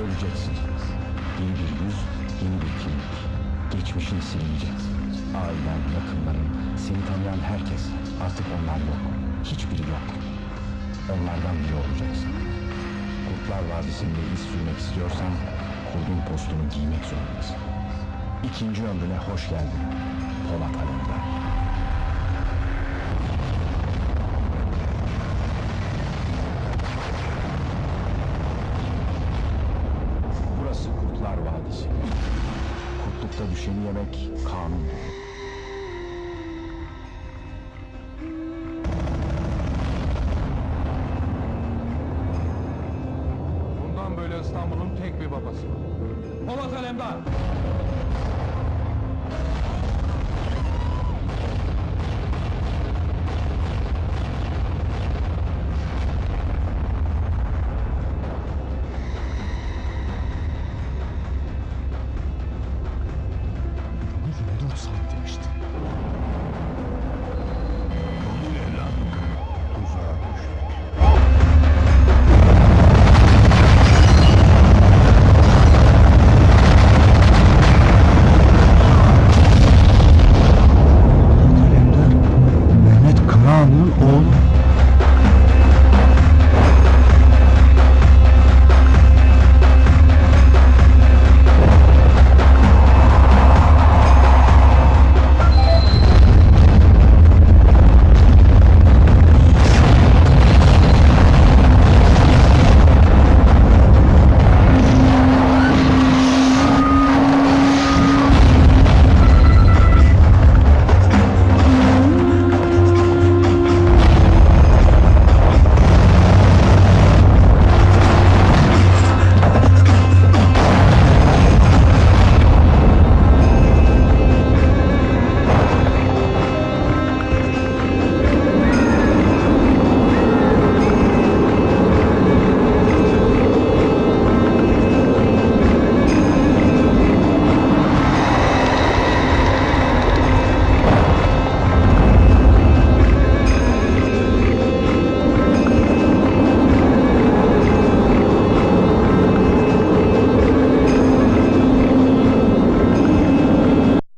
göreceksin. Yeni bir yüz, yeni bir kimlik. Geçmişini silinecek. Ailen, yakınların, seni tanıyan herkes. Artık onlar yok. Hiçbiri yok. Onlardan biri olacaksın. Kurtlar Vadisi'nde iz sürmek istiyorsan kurduğun postunu giymek zorundasın. İkinci ömrüne hoş geldin. Polat Alemdar. Burası Kurtlar Vadisi. Kurtlukta düşeni yemek kanun. Bundan böyle İstanbul'un tek bir babası. Polat Alemdar.